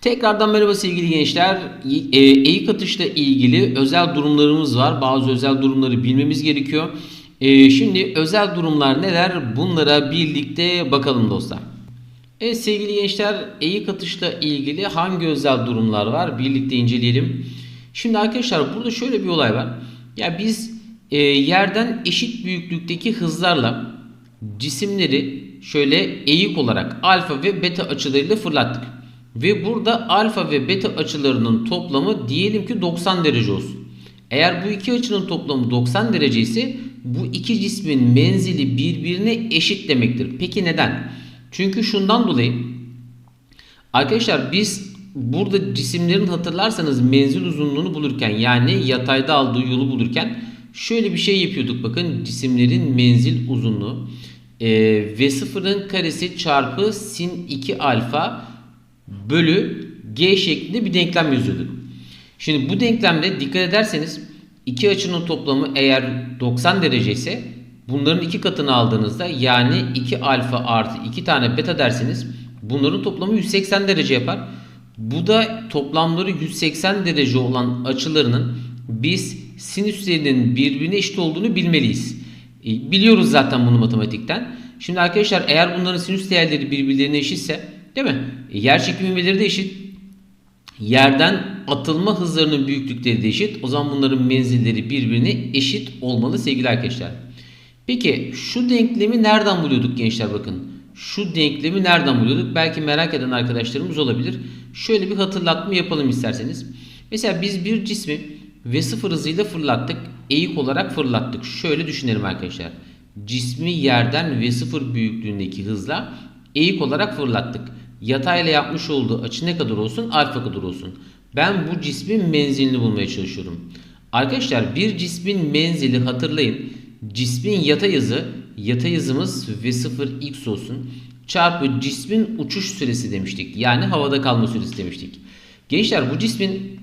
Tekrardan merhaba sevgili gençler. E, eğik atışla ilgili özel durumlarımız var. Bazı özel durumları bilmemiz gerekiyor. E, şimdi özel durumlar neler? Bunlara birlikte bakalım dostlar. Evet sevgili gençler eğik atışla ilgili hangi özel durumlar var? Birlikte inceleyelim. Şimdi arkadaşlar burada şöyle bir olay var. Ya biz e, yerden eşit büyüklükteki hızlarla cisimleri şöyle eğik olarak alfa ve beta açılarıyla fırlattık. Ve burada alfa ve beta açılarının toplamı diyelim ki 90 derece olsun. Eğer bu iki açının toplamı 90 derece ise bu iki cismin menzili birbirine eşit demektir. Peki neden? Çünkü şundan dolayı arkadaşlar biz burada cisimlerin hatırlarsanız menzil uzunluğunu bulurken yani yatayda aldığı yolu bulurken şöyle bir şey yapıyorduk. Bakın cisimlerin menzil uzunluğu e, V0'ın karesi çarpı sin 2 alfa bölü g şeklinde bir denklem yazıyorduk. Şimdi bu denklemde dikkat ederseniz iki açının toplamı eğer 90 derece ise bunların iki katını aldığınızda yani 2 alfa artı 2 tane beta derseniz bunların toplamı 180 derece yapar. Bu da toplamları 180 derece olan açılarının biz sinüslerinin birbirine eşit olduğunu bilmeliyiz. E, biliyoruz zaten bunu matematikten. Şimdi arkadaşlar eğer bunların sinüs değerleri birbirlerine eşitse değil mi? E, yer çekimi ivmeleri de eşit. Yerden atılma hızlarının büyüklükleri de eşit. O zaman bunların menzilleri birbirine eşit olmalı sevgili arkadaşlar. Peki şu denklemi nereden buluyorduk gençler bakın. Şu denklemi nereden buluyorduk? Belki merak eden arkadaşlarımız olabilir. Şöyle bir hatırlatma yapalım isterseniz. Mesela biz bir cismi V0 hızıyla fırlattık. Eğik olarak fırlattık. Şöyle düşünelim arkadaşlar. Cismi yerden V0 büyüklüğündeki hızla eğik olarak fırlattık. Yatayla yapmış olduğu açı ne kadar olsun? Alfa kadar olsun. Ben bu cismin menzilini bulmaya çalışıyorum. Arkadaşlar bir cismin menzili hatırlayın. Cismin yatay hızı, yatay hızımız V0x olsun. Çarpı cismin uçuş süresi demiştik. Yani havada kalma süresi demiştik. Gençler bu cismin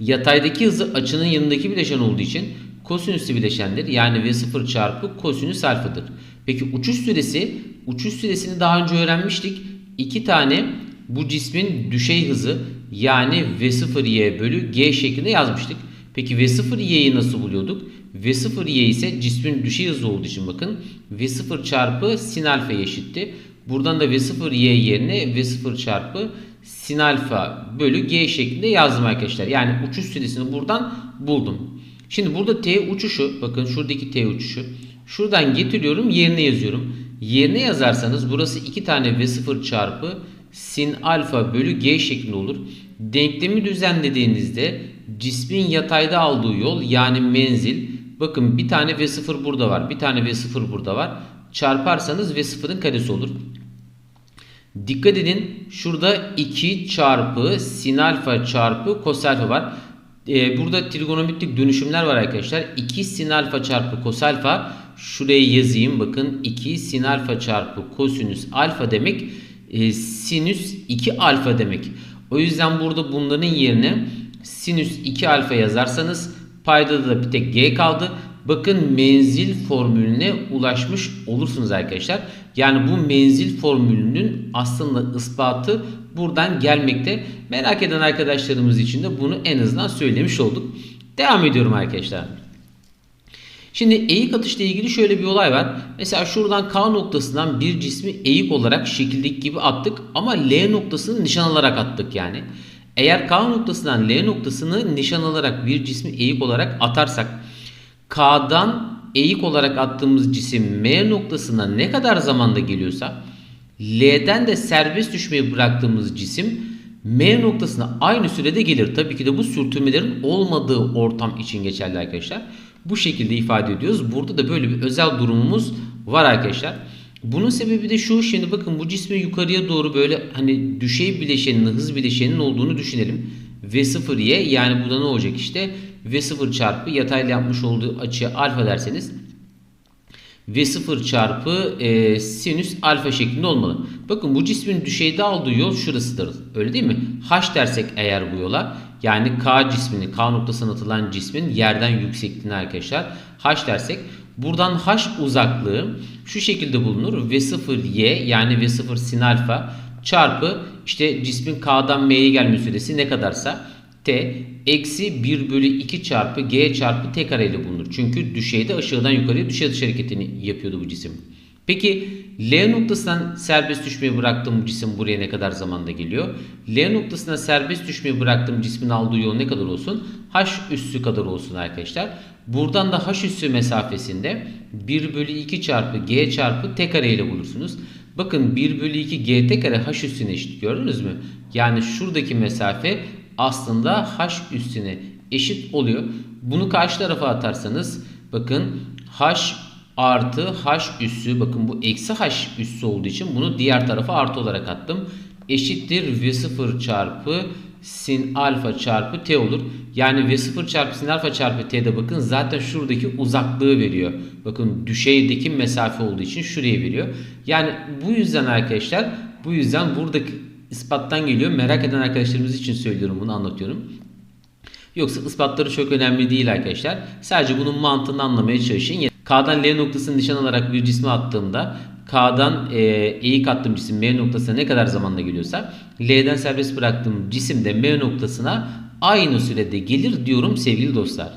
yataydaki hızı açının yanındaki bileşen olduğu için kosinüsü bileşendir. Yani V0 çarpı kosinüs alfadır. Peki uçuş süresi, uçuş süresini daha önce öğrenmiştik. İki tane bu cismin düşey hızı yani V0y bölü g şeklinde yazmıştık. Peki V0y'yi nasıl buluyorduk? V0y ise cismin düşey hızı olduğu için bakın V0 çarpı sin alfa eşitti. Buradan da V0y yerine V0 çarpı sin alfa bölü g şeklinde yazdım arkadaşlar. Yani uçuş süresini buradan buldum. Şimdi burada t uçuşu bakın şuradaki t uçuşu şuradan getiriyorum yerine yazıyorum. Yerine yazarsanız burası 2 tane V0 çarpı sin alfa bölü g şeklinde olur. Denklemi düzenlediğinizde cismin yatayda aldığı yol yani menzil bakın bir tane V0 burada var bir tane V0 burada var çarparsanız V0'ın karesi olur. Dikkat edin şurada 2 çarpı sin alfa çarpı kos alfa var. Ee, burada trigonometrik dönüşümler var arkadaşlar. 2 sin alfa çarpı kos alfa şuraya yazayım bakın 2 sin alfa çarpı kosinüs alfa demek e, sinüs 2 alfa demek. O yüzden burada bunların yerine sinüs 2 alfa yazarsanız payda da bir tek g kaldı. Bakın menzil formülüne ulaşmış olursunuz arkadaşlar. Yani bu menzil formülünün aslında ispatı buradan gelmekte. Merak eden arkadaşlarımız için de bunu en azından söylemiş olduk. Devam ediyorum arkadaşlar. Şimdi eğik atışla ilgili şöyle bir olay var. Mesela şuradan K noktasından bir cismi eğik olarak şekildeki gibi attık ama L noktasını nişan alarak attık yani. Eğer K noktasından L noktasını nişan alarak bir cismi eğik olarak atarsak K'dan eğik olarak attığımız cisim M noktasına ne kadar zamanda geliyorsa L'den de serbest düşmeyi bıraktığımız cisim M noktasına aynı sürede gelir. Tabii ki de bu sürtünmelerin olmadığı ortam için geçerli arkadaşlar. Bu şekilde ifade ediyoruz. Burada da böyle bir özel durumumuz var arkadaşlar. Bunun sebebi de şu. Şimdi bakın bu cismi yukarıya doğru böyle hani düşey bileşeninin hız bileşeninin olduğunu düşünelim. V0y yani burada ne olacak işte V0 çarpı yatayla yapmış olduğu açıya alfa derseniz V0 çarpı e, sinüs alfa şeklinde olmalı. Bakın bu cismin düşeyde aldığı yol şurasıdır. Öyle değil mi? H dersek eğer bu yola yani K cismini K noktasına atılan cismin yerden yüksekliğini arkadaşlar H dersek buradan H uzaklığı şu şekilde bulunur. V0Y yani V0 sin alfa çarpı işte cismin K'dan M'ye gelme süresi ne kadarsa T eksi 1 bölü 2 çarpı G çarpı T kare ile bulunur. Çünkü düşeyde aşağıdan yukarıya düşey dış hareketini yapıyordu bu cisim. Peki L noktasından serbest düşmeyi bıraktığım cisim buraya ne kadar zamanda geliyor? L noktasına serbest düşmeyi bıraktığım cismin aldığı yol ne kadar olsun? H üssü kadar olsun arkadaşlar. Buradan da H üssü mesafesinde 1 bölü 2 çarpı G çarpı T kare ile bulursunuz. Bakın 1 bölü 2 GT kare H üssüne eşit gördünüz mü? Yani şuradaki mesafe aslında H üssüne eşit oluyor. Bunu karşı tarafa atarsanız bakın H artı H üssü bakın bu eksi H üssü olduğu için bunu diğer tarafa artı olarak attım. Eşittir V0 çarpı sin alfa çarpı t olur. Yani V0 çarpı sin alfa çarpı t'de bakın zaten şuradaki uzaklığı veriyor. Bakın düşeydeki mesafe olduğu için şuraya veriyor. Yani bu yüzden arkadaşlar bu yüzden buradaki ispattan geliyor. Merak eden arkadaşlarımız için söylüyorum bunu anlatıyorum. Yoksa ispatları çok önemli değil arkadaşlar. Sadece bunun mantığını anlamaya çalışın. K'dan L noktasını nişan alarak bir cismi attığımda K'dan e, eğik attığım cisim M noktasına ne kadar zamanda geliyorsa L'den serbest bıraktığım cisim de M noktasına aynı sürede gelir diyorum sevgili dostlar.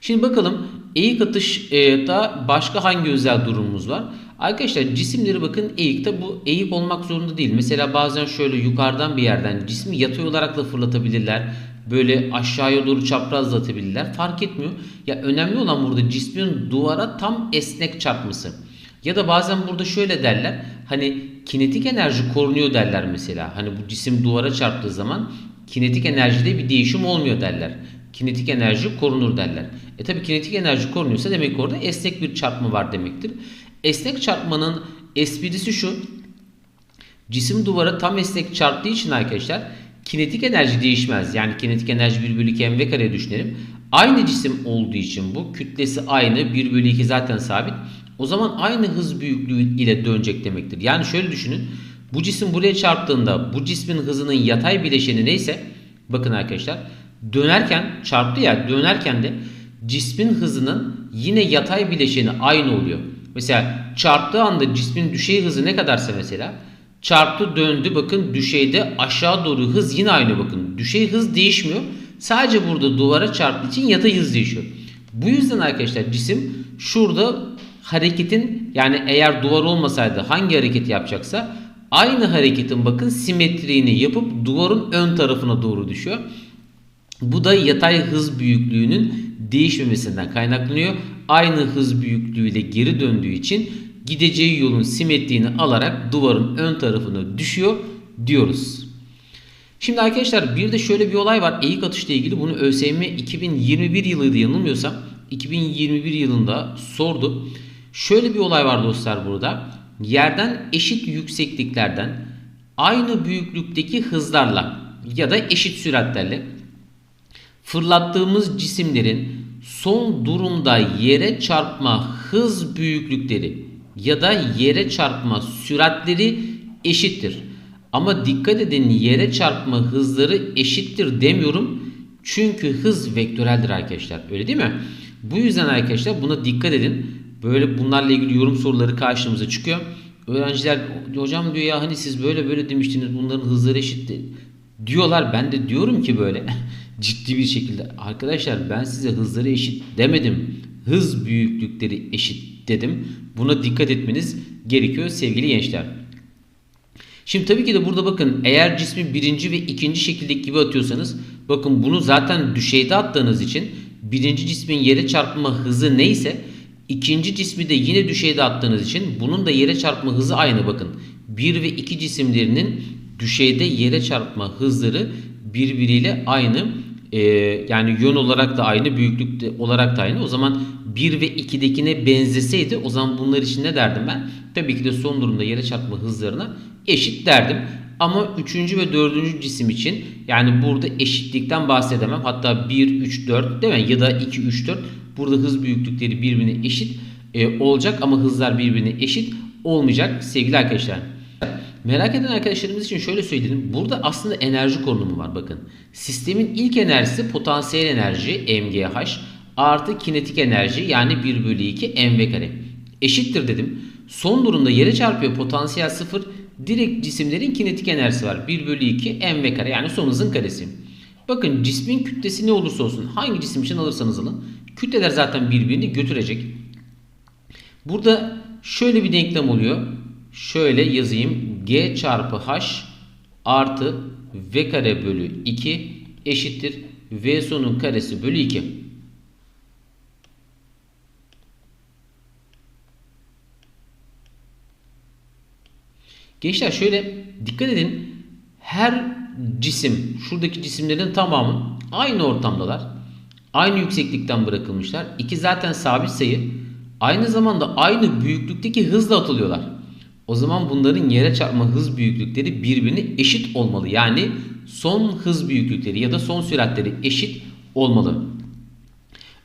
Şimdi bakalım eğik atışta başka hangi özel durumumuz var? Arkadaşlar cisimleri bakın eğikte bu eğik olmak zorunda değil. Mesela bazen şöyle yukarıdan bir yerden cismi yatay olarak da fırlatabilirler. Böyle aşağıya doğru çaprazlatabilirler. Fark etmiyor. Ya önemli olan burada cismin duvara tam esnek çarpması. Ya da bazen burada şöyle derler. Hani kinetik enerji korunuyor derler mesela. Hani bu cisim duvara çarptığı zaman kinetik enerjide bir değişim olmuyor derler. Kinetik enerji korunur derler. E tabi kinetik enerji korunuyorsa demek orada esnek bir çarpma var demektir. Esnek çarpmanın esprisi şu. Cisim duvara tam esnek çarptığı için arkadaşlar kinetik enerji değişmez. Yani kinetik enerji 1 bölü 2 mv kareye düşünelim. Aynı cisim olduğu için bu kütlesi aynı 1 bölü 2 zaten sabit. O zaman aynı hız büyüklüğü ile dönecek demektir. Yani şöyle düşünün. Bu cisim buraya çarptığında bu cismin hızının yatay bileşeni neyse bakın arkadaşlar dönerken çarptı ya dönerken de cismin hızının yine yatay bileşeni aynı oluyor. Mesela çarptığı anda cismin düşey hızı ne kadarsa mesela çarptı döndü bakın düşeyde aşağı doğru hız yine aynı bakın. Düşey hız değişmiyor. Sadece burada duvara çarptığı için yatay hız değişiyor. Bu yüzden arkadaşlar cisim şurada hareketin yani eğer duvar olmasaydı hangi hareket yapacaksa aynı hareketin bakın simetriğini yapıp duvarın ön tarafına doğru düşüyor. Bu da yatay hız büyüklüğünün değişmemesinden kaynaklanıyor. Aynı hız büyüklüğüyle geri döndüğü için gideceği yolun simetriğini alarak duvarın ön tarafına düşüyor diyoruz. Şimdi arkadaşlar bir de şöyle bir olay var. Eğik atışla ilgili bunu ÖSYM 2021 yılıydı yanılmıyorsam. 2021 yılında sordu. Şöyle bir olay var dostlar burada. Yerden eşit yüksekliklerden aynı büyüklükteki hızlarla ya da eşit süratlerle fırlattığımız cisimlerin son durumda yere çarpma hız büyüklükleri ya da yere çarpma süratleri eşittir. Ama dikkat edin yere çarpma hızları eşittir demiyorum. Çünkü hız vektöreldir arkadaşlar. Öyle değil mi? Bu yüzden arkadaşlar buna dikkat edin. Böyle bunlarla ilgili yorum soruları karşımıza çıkıyor. Öğrenciler hocam diyor ya hani siz böyle böyle demiştiniz bunların hızları eşitti. Diyorlar ben de diyorum ki böyle ciddi bir şekilde arkadaşlar ben size hızları eşit demedim. Hız büyüklükleri eşit dedim. Buna dikkat etmeniz gerekiyor sevgili gençler. Şimdi tabii ki de burada bakın eğer cismi birinci ve ikinci şekildeki gibi atıyorsanız bakın bunu zaten düşeyde attığınız için birinci cismin yere çarpma hızı neyse ikinci cismi de yine düşeyde attığınız için bunun da yere çarpma hızı aynı bakın. 1 ve 2 cisimlerinin düşeyde yere çarpma hızları birbiriyle aynı. Ee, yani yön olarak da aynı, büyüklük olarak da aynı. O zaman 1 ve 2'dekine benzeseydi o zaman bunlar için ne derdim ben? Tabii ki de son durumda yere çarpma hızlarına eşit derdim. Ama 3. ve 4. cisim için yani burada eşitlikten bahsedemem. Hatta 1, 3, 4 değil mi? Ya da 2, 3, 4 burada hız büyüklükleri birbirine eşit. e, olacak ama hızlar birbirine eşit olmayacak sevgili arkadaşlar. Merak eden arkadaşlarımız için şöyle söyleyelim. Burada aslında enerji konumu var bakın. Sistemin ilk enerjisi potansiyel enerji MGH artı kinetik enerji yani 1 bölü 2 mv kare. Eşittir dedim. Son durumda yere çarpıyor potansiyel 0. Direkt cisimlerin kinetik enerjisi var. 1 bölü 2 mv kare yani son hızın karesi. Bakın cismin kütlesi ne olursa olsun hangi cisim için alırsanız alın. Kütleler zaten birbirini götürecek. Burada şöyle bir denklem oluyor. Şöyle yazayım. G çarpı H artı V kare bölü 2 eşittir. V sonun karesi bölü 2. Gençler şöyle dikkat edin. Her cisim, şuradaki cisimlerin tamamı aynı ortamdalar. Aynı yükseklikten bırakılmışlar. İki zaten sabit sayı. Aynı zamanda aynı büyüklükteki hızla atılıyorlar. O zaman bunların yere çarpma hız büyüklükleri birbirine eşit olmalı. Yani son hız büyüklükleri ya da son süratleri eşit olmalı.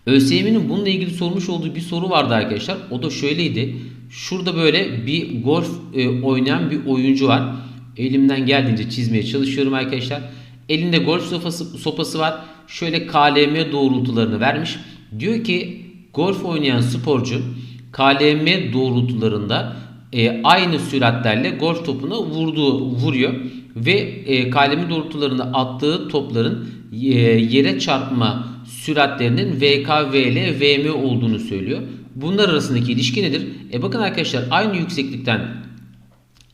ÖSYM'nin bununla ilgili sormuş olduğu bir soru vardı arkadaşlar. O da şöyleydi. Şurada böyle bir golf e, oynayan bir oyuncu var. Elimden geldiğince çizmeye çalışıyorum arkadaşlar. Elinde golf sopası, sopası var. Şöyle KLM doğrultularını vermiş. Diyor ki golf oynayan sporcu KLM doğrultularında e, aynı süratlerle golf topuna vurduğu vuruyor ve e, KLM doğrultularında attığı topların e, yere çarpma süratlerinin VK, VL, VM olduğunu söylüyor. Bunlar arasındaki ilişki nedir? E bakın arkadaşlar aynı yükseklikten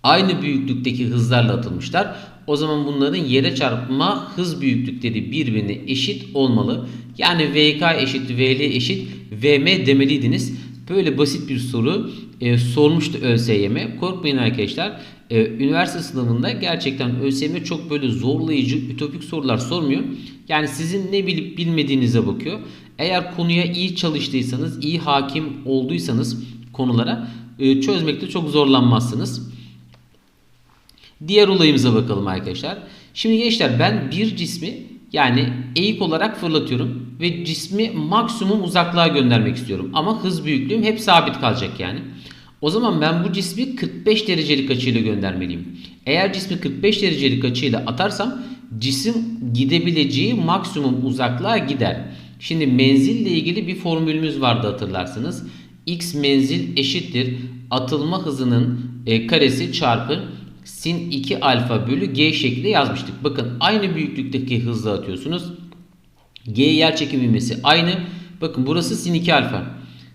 aynı büyüklükteki hızlarla atılmışlar. O zaman bunların yere çarpma hız büyüklükleri birbirine eşit olmalı. Yani VK eşit VL eşit VM demeliydiniz. Böyle basit bir soru e, sormuştu ÖSYM. Korkmayın arkadaşlar. E, üniversite sınavında gerçekten ÖSYM çok böyle zorlayıcı, ütopik sorular sormuyor. Yani sizin ne bilip bilmediğinize bakıyor. Eğer konuya iyi çalıştıysanız, iyi hakim olduysanız konulara e, çözmekte çok zorlanmazsınız. Diğer olayımıza bakalım arkadaşlar. Şimdi gençler ben bir cismi yani eğik olarak fırlatıyorum ve cismi maksimum uzaklığa göndermek istiyorum. Ama hız büyüklüğüm hep sabit kalacak yani. O zaman ben bu cismi 45 derecelik açıyla göndermeliyim. Eğer cismi 45 derecelik açıyla atarsam cisim gidebileceği maksimum uzaklığa gider. Şimdi menzille ilgili bir formülümüz vardı hatırlarsınız. X menzil eşittir atılma hızının e, karesi çarpı sin 2 alfa bölü g şeklinde yazmıştık. Bakın aynı büyüklükteki hızla atıyorsunuz. G yer çekim ivmesi aynı. Bakın burası sin 2 alfa.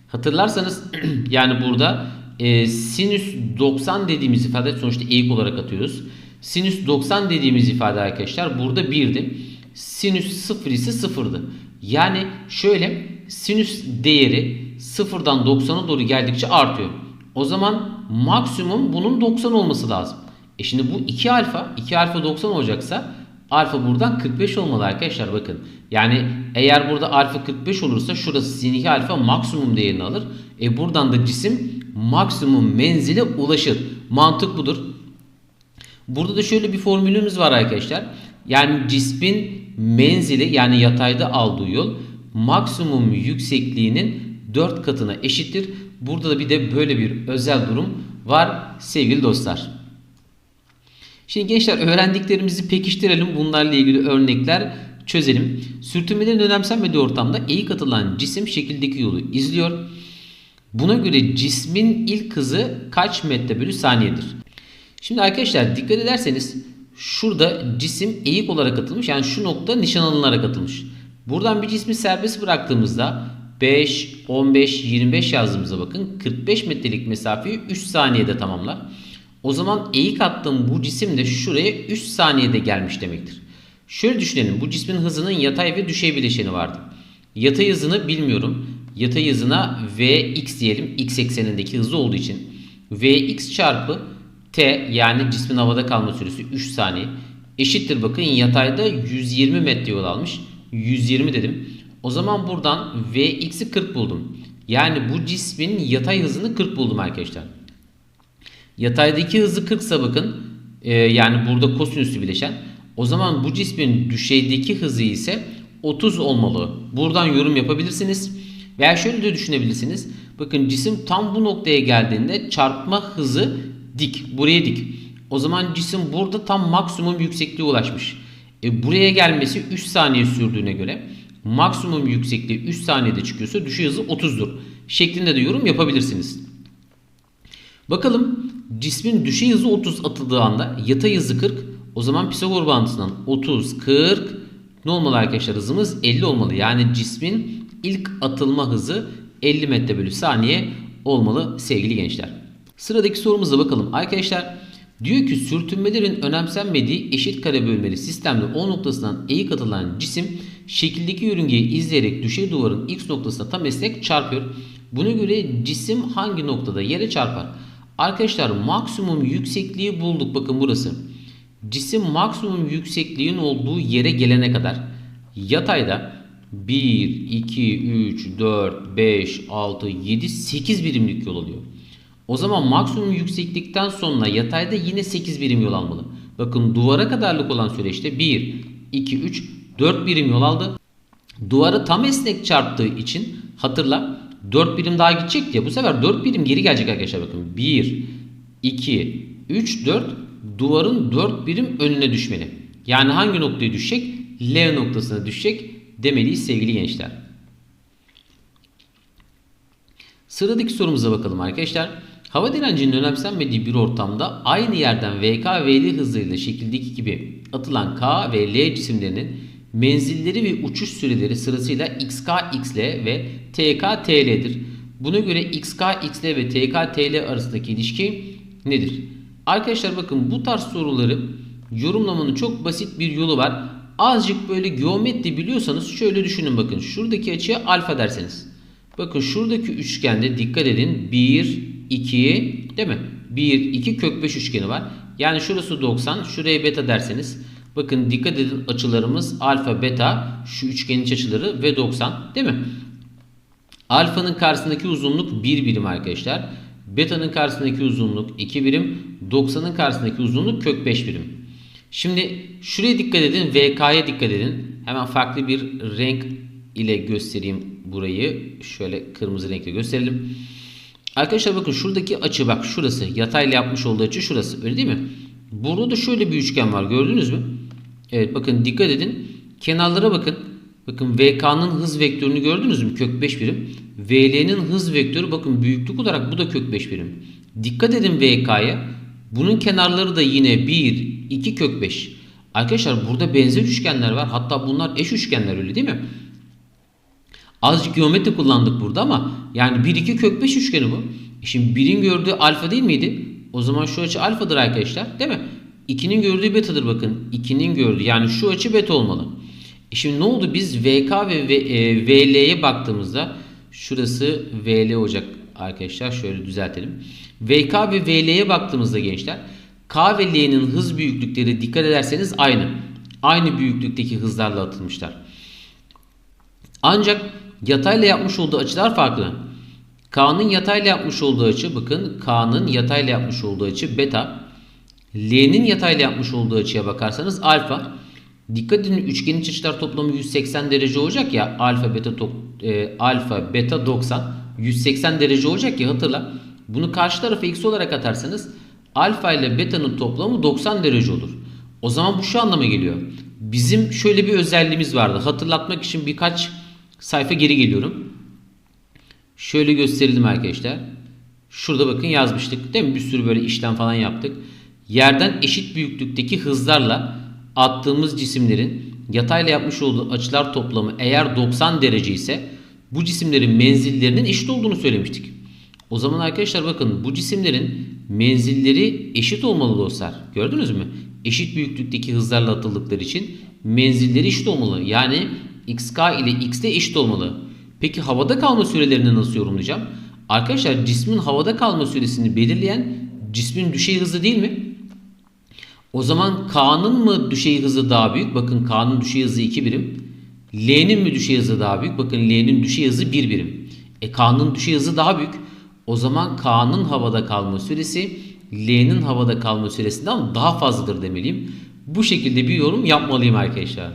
Hatırlarsanız yani burada e, sinüs 90 dediğimiz ifade sonuçta eğik olarak atıyoruz. Sinüs 90 dediğimiz ifade arkadaşlar burada 1'di. Sinüs 0 ise 0'dı. Yani şöyle sinüs değeri 0'dan 90'a doğru geldikçe artıyor. O zaman maksimum bunun 90 olması lazım. E şimdi bu 2 alfa, 2 alfa 90 olacaksa alfa buradan 45 olmalı arkadaşlar bakın. Yani eğer burada alfa 45 olursa şurası sin 2 alfa maksimum değerini alır. E buradan da cisim maksimum menzile ulaşır. Mantık budur. Burada da şöyle bir formülümüz var arkadaşlar. Yani cismin menzili yani yatayda aldığı yol maksimum yüksekliğinin 4 katına eşittir. Burada da bir de böyle bir özel durum var sevgili dostlar. Şimdi gençler öğrendiklerimizi pekiştirelim. Bunlarla ilgili örnekler çözelim. Sürtünmelerin önemsenmediği ortamda eğik atılan cisim şekildeki yolu izliyor. Buna göre cismin ilk hızı kaç metre bölü saniyedir? Şimdi arkadaşlar dikkat ederseniz şurada cisim eğik olarak atılmış. Yani şu nokta nişan alınarak atılmış. Buradan bir cismi serbest bıraktığımızda 5, 15, 25 yazdığımızda bakın 45 metrelik mesafeyi 3 saniyede tamamlar. O zaman eğik attığım bu cisim de şuraya 3 saniyede gelmiş demektir. Şöyle düşünelim. Bu cismin hızının yatay ve düşey bileşeni vardı. Yatay hızını bilmiyorum. Yatay hızına Vx diyelim. X eksenindeki hızı olduğu için. Vx çarpı T yani cismin havada kalma süresi 3 saniye. Eşittir bakın yatayda 120 metre yol almış. 120 dedim. O zaman buradan Vx'i 40 buldum. Yani bu cismin yatay hızını 40 buldum arkadaşlar. Yataydaki hızı 40 ise bakın e, yani burada kosinüsü bileşen. O zaman bu cismin düşeydeki hızı ise 30 olmalı. Buradan yorum yapabilirsiniz. Veya şöyle de düşünebilirsiniz. Bakın cisim tam bu noktaya geldiğinde çarpma hızı dik. Buraya dik. O zaman cisim burada tam maksimum yüksekliğe ulaşmış. E buraya gelmesi 3 saniye sürdüğüne göre maksimum yüksekliği 3 saniyede çıkıyorsa düşey hızı 30'dur. Şeklinde de yorum yapabilirsiniz. Bakalım cismin düşey hızı 30 atıldığı anda yatay hızı 40. O zaman Pisagor bağıntısından 30, 40 ne olmalı arkadaşlar hızımız 50 olmalı. Yani cismin ilk atılma hızı 50 metre bölü saniye olmalı sevgili gençler. Sıradaki sorumuza bakalım. Arkadaşlar diyor ki sürtünmelerin önemsenmediği eşit kare bölmeli sistemde O noktasından eğik atılan cisim şekildeki yörüngeyi izleyerek düşey duvarın X noktasına tam esnek çarpıyor. Buna göre cisim hangi noktada yere çarpar? Arkadaşlar maksimum yüksekliği bulduk. Bakın burası. Cisim maksimum yüksekliğin olduğu yere gelene kadar yatayda 1, 2, 3, 4, 5, 6, 7, 8 birimlik yol alıyor. O zaman maksimum yükseklikten sonra yatayda yine 8 birim yol almalı. Bakın duvara kadarlık olan süreçte 1, 2, 3, 4 birim yol aldı. Duvarı tam esnek çarptığı için hatırla 4 birim daha gidecek ya bu sefer 4 birim geri gelecek arkadaşlar bakın. 1, 2, 3, 4 duvarın 4 birim önüne düşmeli. Yani hangi noktaya düşecek? L noktasına düşecek demeliyiz sevgili gençler. Sıradaki sorumuza bakalım arkadaşlar. Hava direncinin önemsenmediği bir ortamda aynı yerden VK ve L hızlarıyla şekildeki gibi atılan K ve L cisimlerinin menzilleri ve uçuş süreleri sırasıyla XK, XL ve TK, TL'dir. Buna göre XK, XL ve TK, TL arasındaki ilişki nedir? Arkadaşlar bakın bu tarz soruları yorumlamanın çok basit bir yolu var. Azıcık böyle geometri biliyorsanız şöyle düşünün bakın. Şuradaki açıya alfa derseniz. Bakın şuradaki üçgende dikkat edin. 1, 2 değil mi? 1, 2 kök 5 üçgeni var. Yani şurası 90. Şuraya beta derseniz. Bakın dikkat edin açılarımız alfa, beta. Şu üçgenin iç açıları ve 90 değil mi? Alfanın karşısındaki uzunluk 1 birim arkadaşlar. Beta'nın karşısındaki uzunluk 2 birim. 90'ın karşısındaki uzunluk kök 5 birim. Şimdi şuraya dikkat edin. VK'ya dikkat edin. Hemen farklı bir renk ile göstereyim burayı. Şöyle kırmızı renkle gösterelim. Arkadaşlar bakın şuradaki açı bak şurası. Yatayla yapmış olduğu açı şurası. Öyle değil mi? Burada da şöyle bir üçgen var. Gördünüz mü? Evet bakın dikkat edin. Kenarlara bakın. Bakın VK'nın hız vektörünü gördünüz mü? Kök 5 birim. VL'nin hız vektörü bakın büyüklük olarak bu da kök 5 birim. Dikkat edin VK'ya. Bunun kenarları da yine 1, 2 kök 5. Arkadaşlar burada benzer üçgenler var. Hatta bunlar eş üçgenler öyle değil mi? Azıcık geometri kullandık burada ama yani 1, 2 kök 5 üçgeni bu. E şimdi 1'in gördüğü alfa değil miydi? O zaman şu açı alfadır arkadaşlar değil mi? 2'nin gördüğü betadır bakın. 2'nin gördüğü yani şu açı beta olmalı. E şimdi ne oldu? Biz VK ve e, VL'ye baktığımızda şurası VL olacak arkadaşlar. Şöyle düzeltelim. VK ve VL'ye baktığımızda gençler K ve L'nin hız büyüklükleri dikkat ederseniz aynı. Aynı büyüklükteki hızlarla atılmışlar. Ancak yatayla yapmış olduğu açılar farklı. K'nın yatayla yapmış olduğu açı bakın K'nın yatayla yapmış olduğu açı beta. L'nin yatayla yapmış olduğu açıya bakarsanız alfa. Dikkat edin üçgenin açılar toplamı 180 derece olacak ya alfa beta e, alfa beta 90 180 derece olacak ya hatırla. Bunu karşı tarafa x olarak atarsanız alfa ile beta'nın toplamı 90 derece olur. O zaman bu şu anlama geliyor. Bizim şöyle bir özelliğimiz vardı. Hatırlatmak için birkaç sayfa geri geliyorum. Şöyle gösterelim arkadaşlar. Şurada bakın yazmıştık. Değil mi? Bir sürü böyle işlem falan yaptık. Yerden eşit büyüklükteki hızlarla attığımız cisimlerin yatayla yapmış olduğu açılar toplamı eğer 90 derece ise bu cisimlerin menzillerinin eşit olduğunu söylemiştik. O zaman arkadaşlar bakın bu cisimlerin menzilleri eşit olmalı dostlar. Gördünüz mü? Eşit büyüklükteki hızlarla atıldıkları için menzilleri eşit olmalı. Yani xk ile x de eşit olmalı. Peki havada kalma sürelerini nasıl yorumlayacağım? Arkadaşlar cismin havada kalma süresini belirleyen cismin düşey hızı değil mi? O zaman K'nın mı düşey hızı daha büyük? Bakın K'nın düşey hızı 2 birim. L'nin mi düşey hızı daha büyük? Bakın L'nin düşey hızı 1 birim. E K'nın düşey hızı daha büyük. O zaman K'nın havada kalma süresi L'nin havada kalma süresinden daha fazladır demeliyim. Bu şekilde bir yorum yapmalıyım arkadaşlar.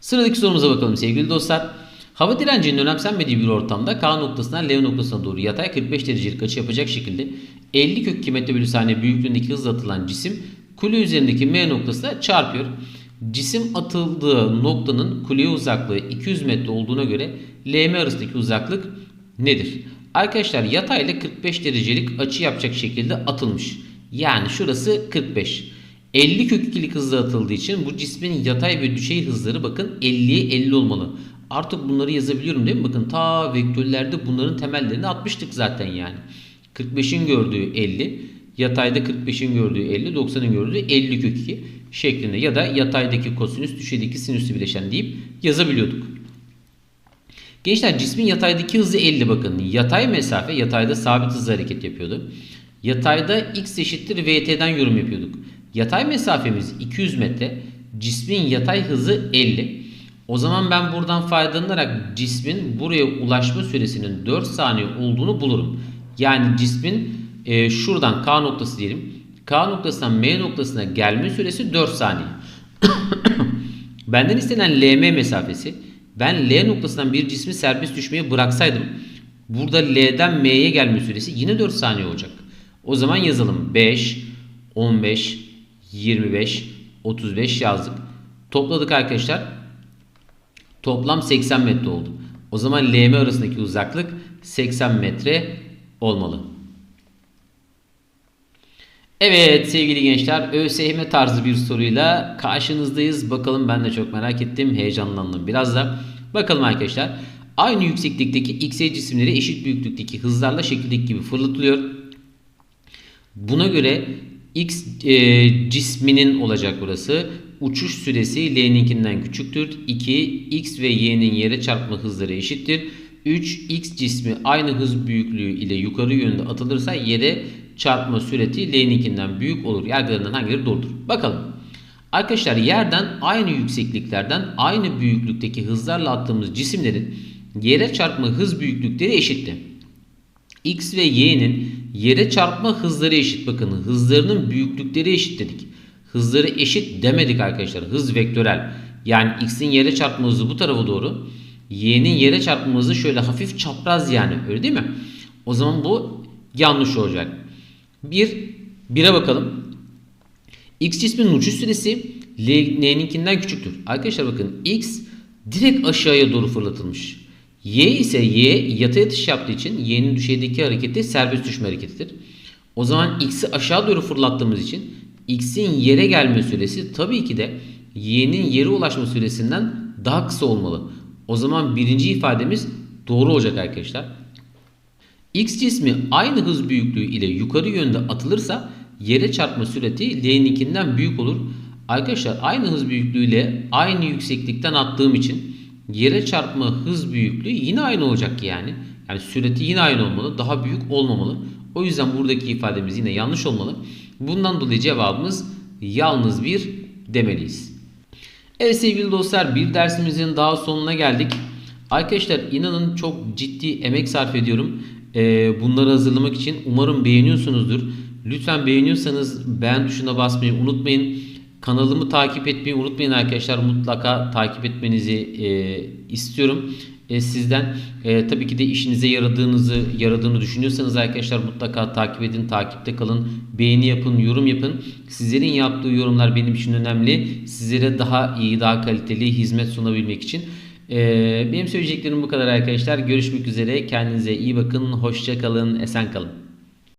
Sıradaki sorumuza bakalım sevgili dostlar. Hava direncinin önemsenmediği bir ortamda K noktasından L noktasına doğru yatay 45 derecelik açı yapacak şekilde 50 kök 2 metre bölü saniye büyüklüğündeki hızla atılan cisim kule üzerindeki M noktasına çarpıyor. Cisim atıldığı noktanın kuleye uzaklığı 200 metre olduğuna göre LM arasındaki uzaklık nedir? Arkadaşlar yatayla 45 derecelik açı yapacak şekilde atılmış. Yani şurası 45. 50 kök 2'lik hızla atıldığı için bu cismin yatay ve düşey hızları bakın 50'ye 50 olmalı. Artık bunları yazabiliyorum değil mi? Bakın ta vektörlerde bunların temellerini atmıştık zaten yani. 45'in gördüğü 50, yatayda 45'in gördüğü 50, 90'ın gördüğü 50 kök 2 şeklinde ya da yataydaki kosinüs, düşeydeki sinüsü bileşen deyip yazabiliyorduk. Gençler cismin yataydaki hızı 50 bakın. Yatay mesafe yatayda sabit hızla hareket yapıyordu. Yatayda x eşittir vt'den yorum yapıyorduk. Yatay mesafemiz 200 metre. Cismin yatay hızı 50. O zaman ben buradan faydalanarak cismin buraya ulaşma süresinin 4 saniye olduğunu bulurum. Yani cismin e, şuradan K noktası diyelim. K noktasından M noktasına gelme süresi 4 saniye. Benden istenen LM mesafesi. Ben L noktasından bir cismi serbest düşmeye bıraksaydım burada L'den M'ye gelme süresi yine 4 saniye olacak. O zaman yazalım 5, 15, 25, 35 yazdık. Topladık arkadaşlar. Toplam 80 metre oldu. O zaman LM arasındaki uzaklık 80 metre olmalı. Evet sevgili gençler ÖSYM tarzı bir soruyla karşınızdayız. Bakalım ben de çok merak ettim. Heyecanlandım biraz da. Bakalım arkadaşlar. Aynı yükseklikteki X cisimleri eşit büyüklükteki hızlarla şekildeki gibi fırlatılıyor. Buna göre X e, cisminin olacak burası. Uçuş süresi L'ninkinden küçüktür. 2. X ve Y'nin yere çarpma hızları eşittir. 3. X cismi aynı hız büyüklüğü ile yukarı yönde atılırsa yere çarpma süreti L'ninkinden büyük olur. Yargılarından hangileri doğrudur? Bakalım. Arkadaşlar yerden aynı yüksekliklerden aynı büyüklükteki hızlarla attığımız cisimlerin yere çarpma hız büyüklükleri eşitti. X ve Y'nin yere çarpma hızları eşit. Bakın hızlarının büyüklükleri eşit dedik. Hızları eşit demedik arkadaşlar. Hız vektörel. Yani X'in yere çarpma hızı bu tarafa doğru. Y'nin yere çarpma hızı şöyle hafif çapraz yani. Öyle değil mi? O zaman bu yanlış olacak. Bir, bire bakalım. X cisminin uçuş süresi L'ninkinden küçüktür. Arkadaşlar bakın X direkt aşağıya doğru fırlatılmış. Y ise Y yatay atış yaptığı için Y'nin düşeydeki hareketi serbest düşme hareketidir. O zaman X'i aşağı doğru fırlattığımız için X'in yere gelme süresi tabii ki de Y'nin yere ulaşma süresinden daha kısa olmalı. O zaman birinci ifademiz doğru olacak arkadaşlar. X cismi aynı hız büyüklüğü ile yukarı yönde atılırsa yere çarpma süreti L'ninkinden büyük olur. Arkadaşlar aynı hız büyüklüğüyle aynı yükseklikten attığım için yere çarpma hız büyüklüğü yine aynı olacak yani. Yani süreti yine aynı olmalı. Daha büyük olmamalı. O yüzden buradaki ifademiz yine yanlış olmalı. Bundan dolayı cevabımız yalnız bir demeliyiz. Evet sevgili dostlar bir dersimizin daha sonuna geldik. Arkadaşlar inanın çok ciddi emek sarf ediyorum. Ee, bunları hazırlamak için umarım beğeniyorsunuzdur. Lütfen beğeniyorsanız beğen tuşuna basmayı unutmayın. Kanalımı takip etmeyi unutmayın arkadaşlar. Mutlaka takip etmenizi e, istiyorum e, sizden. E, tabii ki de işinize yaradığınızı yaradığını düşünüyorsanız arkadaşlar mutlaka takip edin, takipte kalın, beğeni yapın, yorum yapın. Sizlerin yaptığı yorumlar benim için önemli. Sizlere daha iyi, daha kaliteli hizmet sunabilmek için. E, benim söyleyeceklerim bu kadar arkadaşlar. Görüşmek üzere. Kendinize iyi bakın. Hoşça kalın. Esen kalın.